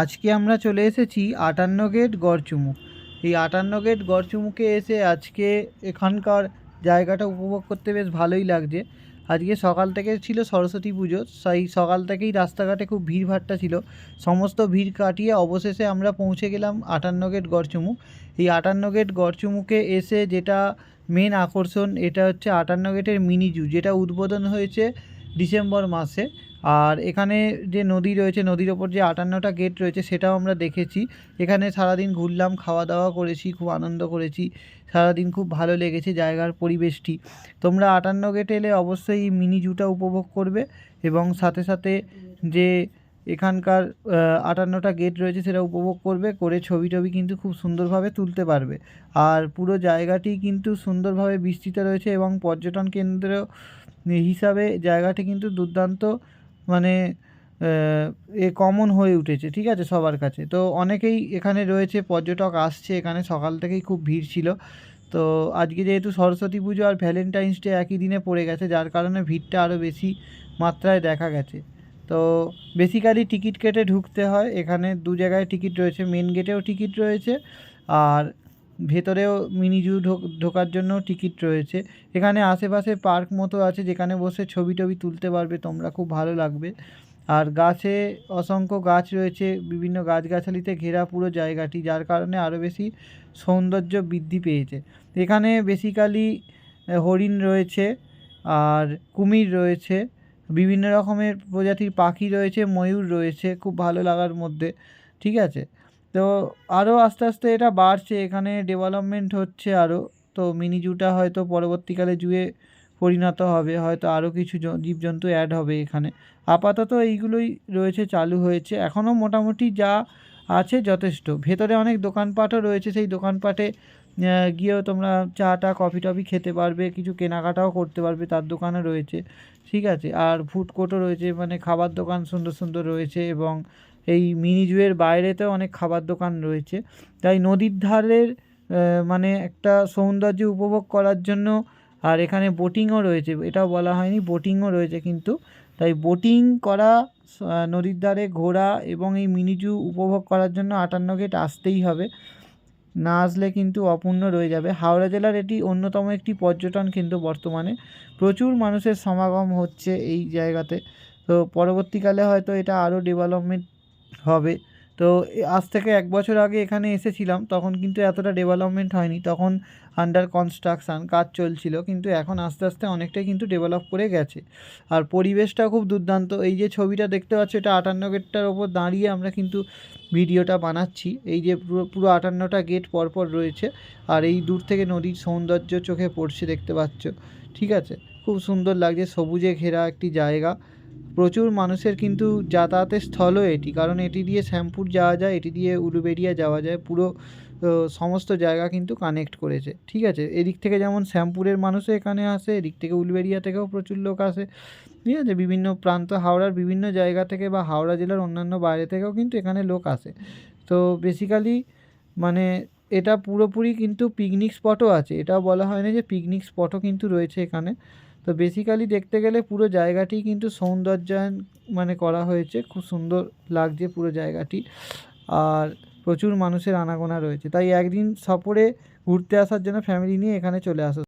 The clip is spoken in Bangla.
আজকে আমরা চলে এসেছি আটান্ন গেট গড়চুমুক এই আটান্ন গেট গড়চুমুকে এসে আজকে এখানকার জায়গাটা উপভোগ করতে বেশ ভালোই লাগছে। আজকে সকাল থেকে ছিল সরস্বতী পুজো, সেই সকাল থেকেই রাস্তাঘাটে খুব ভিড়ভাট্টা ছিল। সমস্ত ভিড় কাটিয়ে অবশেষে আমরা পৌঁছে গেলাম আটান্ন গেট গড়চুমুক এই আটান্ন গেট গড়চুমুকে এসে যেটা মেন আকর্ষণ, এটা হচ্ছে আটান্ন গেটের মিনি জু, যেটা উদ্বোধন হয়েছে ডিসেম্বর মাসে। আর এখানে যে নদী রয়েছে, নদীর ওপর যে আটান্নটা গেট রয়েছে, সেটাও আমরা দেখেছি। এখানে সারাদিন ঘুরলাম খাওয়া দাওয়া করেছি, খুব আনন্দ করেছি। সারাদিন খুব ভালো লেগেছে জায়গার পরিবেশটি। তোমরা আটান্ন গেট এলে অবশ্যই মিনি জুটা উপভোগ করবে এবং সাথে সাথে যে এখানকার আটান্নটা গেট রয়েছে, সেটা উপভোগ করবে, করে ছবি টবি কিন্তু খুব সুন্দরভাবে তুলতে পারবে। আর পুরো জায়গাটি কিন্তু সুন্দরভাবে বিস্তৃত রয়েছে এবং পর্যটন কেন্দ্র হিসাবে জায়গাটি কিন্তু দুর্দান্ত মানে এ কমন হয়ে উঠেছে, ঠিক আছে সবার কাছে। তো অনেকেই এখানে রয়েছে, পর্যটক আসছে, এখানে সকাল থেকেই খুব ভিড় ছিল। তো আজকে যেহেতু সরস্বতী পুজো আর ভ্যালেন্টাইন্স ডে একই দিনে পড়ে গেছে, যার কারণে ভিড়টা আরও বেশি মাত্রায় দেখা গেছে। তো বেসিক্যালি টিকিট কেটে ঢুকতে হয়, এখানে দু জায়গায় টিকিট রয়েছে মেন গেটেও টিকিট রয়েছে, আর ভেতরেও মিনি জু ঢোকার জন্য টিকিট রয়েছে। এখানে আশেপাশে পার্ক মতো আছে, যেখানে বসে ছবি টবি তুলতে পারবে, তোমরা খুব ভালো লাগবে। আর গাছে অসংখ্য গাছ রয়েছে, বিভিন্ন গাছগাছালিতে ঘেরা পুরো জায়গাটি, যার কারণে আরও বেশি সৌন্দর্য বৃদ্ধি পেয়েছে। এখানে বেসিক্যালি হরিণ রয়েছে, আর কুমির রয়েছে, বিভিন্ন রকমের প্রজাতির পাখি রয়েছে, ময়ূর রয়েছে, খুব ভালো লাগার মধ্যে, ঠিক আছে? তো আরও আস্তে আস্তে এটা বাড়ছে, এখানে ডেভেলপমেন্ট হচ্ছে আরও তো মিনি জুটা হয়তো পরবর্তীকালে জুয়ে পরিণত হবে, হয়তো আরও কিছু জীবজন্তু অ্যাড হবে এখানে। আপাতত এইগুলোই রয়েছে, চালু হয়েছে। এখনও মোটামুটি যা আছে যথেষ্ট। ভেতরে অনেক দোকানপাটও রয়েছে, সেই দোকানপাটে গিয়েও তোমরা চা টা কফি টফি খেতে পারবে, কিছু কেনাকাটাও করতে পারবে, তার দোকানও রয়েছে। ঠিক আছে? আর ফুড কোর্টও রয়েছে মানে খাবার দোকান সুন্দর সুন্দর রয়েছে এবং এই মিনি জুয়ের বাইরেতেও অনেক খাবার দোকান রয়েছে। তাই নদীর ধারের মানে একটা সৌন্দর্য উপভোগ করার জন্য আর এখানে বোটিংও রয়েছে। এটাও বলা হয়নি, বোটিংও রয়েছে কিন্তু। তাই বোটিং করা নদীর ধারে ঘোরা এবং এই মিনি জু উপভোগ করার জন্য আটান্ন গেট আসতেই হবে। না আসলে কিন্তু অপূর্ণ রয়ে যাবে। হাওড়া জেলার এটি অন্যতম একটি পর্যটন কেন্দ্র বর্তমানে। প্রচুর মানুষের সমাগম হচ্ছে এই জায়গাতে। তো পরবর্তীকালে হয়তো এটা আরও ডেভেলপমেন্ট হবে। তো আজ থেকে এক বছর আগে এখানে এসেছিলাম, তখন কিন্তু এতটা ডেভেলপমেন্ট হয়নি। তখন আন্ডার কনস্ট্রাকশান কাজ চলছিল, কিন্তু এখন আস্তে আস্তে অনেকটাই কিন্তু ডেভেলপ করে গেছে। আর পরিবেশটা খুব দুর্দান্ত। এই যে ছবিটা দেখতে পাচ্ছ, এটা আটান্ন গেটটার ওপর দাঁড়িয়ে আমরা কিন্তু ভিডিওটা বানাচ্ছি। এই যে পুরো পুরো আটান্নটা গেট পরপর রয়েছে, আর এই দূর থেকে নদীর সৌন্দর্য চোখে পড়ছে দেখতে পাচ্ছ। ঠিক আছে? খুব সুন্দর লাগছে, সবুজে ঘেরা একটি জায়গা। প্রচুর মানুষের কিন্তু যাতায়াতের স্থলও এটি। কারণ এটি দিয়ে শ্যামপুর যাওয়া যায়, এটি দিয়ে উলুবেড়িয়া যাওয়া যায়, পুরো সমস্ত জায়গা কিন্তু কানেক্ট করেছে। ঠিক আছে? এদিক থেকে যেমন শ্যামপুরের মানুষও এখানে আসে, এদিক থেকে উলুবেড়িয়া থেকেও প্রচুর লোক আসে। ঠিক আছে? বিভিন্ন প্রান্ত, হাওড়ার বিভিন্ন জায়গা থেকে বা হাওড়া জেলার অন্যান্য বাইরে থেকেও কিন্তু এখানে লোক আসে। তো বেসিক্যালি মানে এটা পুরোপুরি কিন্তু পিকনিক স্পটও আছে। এটাও বলা হয় না যে পিকনিক স্পটও কিন্তু রয়েছে এখানে। তো বেসিক্যালি দেখতে গেলে পুরো জায়গাটি কিন্তু সৌন্দর্যায়ন মানে করা হয়েছে। খুব সুন্দর লাগছে পুরো জায়গাটি। আর প্রচুর মানুষের আনাগোনা রয়েছে। তাই একদিন সফরে ঘুরতে আসার জন্য ফ্যামিলি নিয়ে এখানে চলে আসো